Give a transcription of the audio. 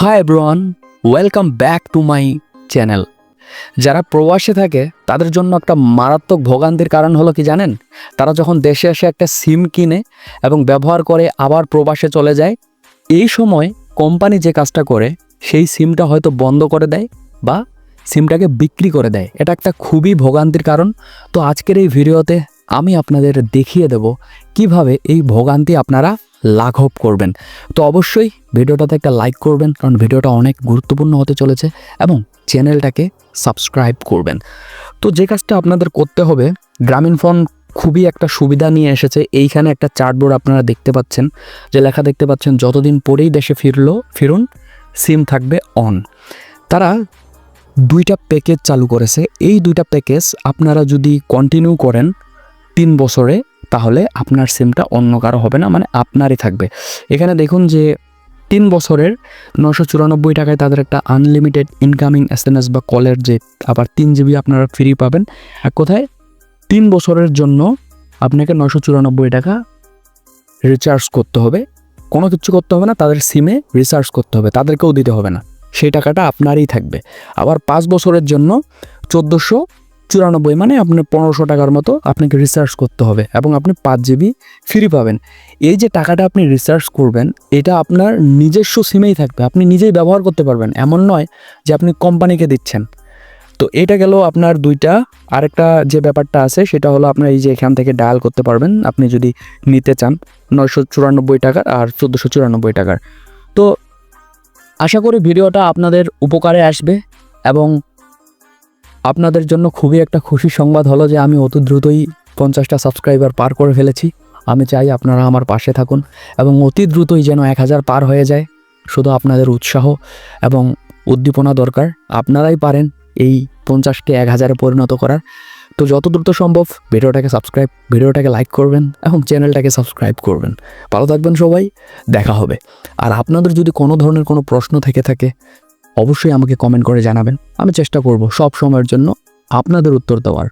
Hi everyone welcome back to my channel যারা প্রবাসে থাকে, তাদের জন্য একটা মারাত্মক ভোগান্তির কারণ হলো কি জানেন? তারা যখন দেশে এসে একটা সিম কিনে এবং ব্যবহার করে আবার প্রবাসে চলে যায়, এই সময় কোম্পানি যে কাজটা করে, সেই সিমটা হয়তো বন্ধ করে দেয় বা সিমটাকে বিক্রি করে দেয়। এটা একটা খুবই ভোগান্তির কারণ। তো আজকের এই ভিডিওতে আমি আপনাদের দেখিয়ে দেব কীভাবে এই ভোগান্তি আপনারা লাঘব করবেন। তো অবশ্যই ভিডিওটাতে একটা লাইক করবেন, কারণ ভিডিওটা অনেক গুরুত্বপূর্ণ হতে চলেছে এবং চ্যানেলটাকে সাবস্ক্রাইব করবেন। তো যে কাজটা আপনাদের করতে হবে, গ্রামীণ ফোন খুবই একটা সুবিধা নিয়ে এসেছে। এইখানে একটা চার্টবোর্ড আপনারা দেখতে পাচ্ছেন, যে লেখা দেখতে পাচ্ছেন, যতদিন পরেই দেশে ফিরলো, ফিরুন সিম থাকবে অন তারা দুইটা প্যাকেজ চালু করেছে। এই দুইটা প্যাকেজ আপনারা যদি কন্টিনিউ করেন তিন বছরে তাহলে আপনার সিমটা অন্য কারও হবে না মানে আপনারই থাকবে। এখানে দেখুন যে তিন বছরের নশো চুরানব্বই টাকায় তাদের একটা আনলিমিটেড ইনকামিং এস এস বা কলের যে আবার তিন জিবি আপনারা ফ্রি পাবেন। এক কোথায় তিন বছরের জন্য আপনাকে নশো চুরানব্বই টাকা রিচার্জ করতে হবে। কোনো কিছু করতে হবে না, তাদের সিমে রিচার্জ করতে হবে, তাদেরকেও দিতে হবে না। সেই টাকাটা আপনারই থাকবে। আবার পাঁচ বছরের জন্য চোদ্দোশো চুরানব্বই মানে আপনার পনেরোশো টাকার মতো আপনাকে রিচার্জ করতে হবে এবং আপনি পাঁচ জিবি ফ্রি পাবেন। এই যে টাকাটা আপনি রিচার্জ করবেন, এটা আপনার নিজস্ব সিমেই থাকবে। আপনি নিজেই ব্যবহার করতে পারবেন। এমন নয় যে আপনি কোম্পানিকে দিচ্ছেন। তো এটা গেল আপনার দুইটা। আরেকটা যে ব্যাপারটা আছে, সেটা হলো আপনার এই যে এখান থেকে ডায়াল করতে পারবেন। আপনি যদি নিতে চান, নয়শো চুরানব্বই টাকার আর চোদ্দোশো চুরানব্বই টাকার। তো আশা করি ভিডিওটা আপনাদের উপকারে আসবে এবং আপনাদের জন্য খুবই একটা খুশি সংবাদ হলো যে আমি অতি দ্রুতই পঞ্চাশটা সাবস্ক্রাইবার পার করে ফেলেছি। আমি চাই আপনারা আমার পাশে থাকুন এবং অতি দ্রুতই যেন এক হাজার পার হয়ে যায়। শুধু আপনাদের উৎসাহ এবং উদ্দীপনা দরকার। আপনারাই পারেন এই পঞ্চাশকে এক হাজারে পরিণত করার। তো যত দ্রুত সম্ভব ভিডিওটাকে সাবস্ক্রাইব ভিডিওটাকে লাইক করবেন এবং চ্যানেলটাকে সাবস্ক্রাইব করবেন। ভালো থাকবেন সবাই, দেখা হবে। আর আপনাদের যদি কোনো ধরনের কোনো প্রশ্ন থেকে থাকে অবশ্যই আমাকে কমেন্ট করে জানাবেন। আমি চেষ্টা করব সব সময়ের জন্য আপনাদের উত্তর দেওয়ার।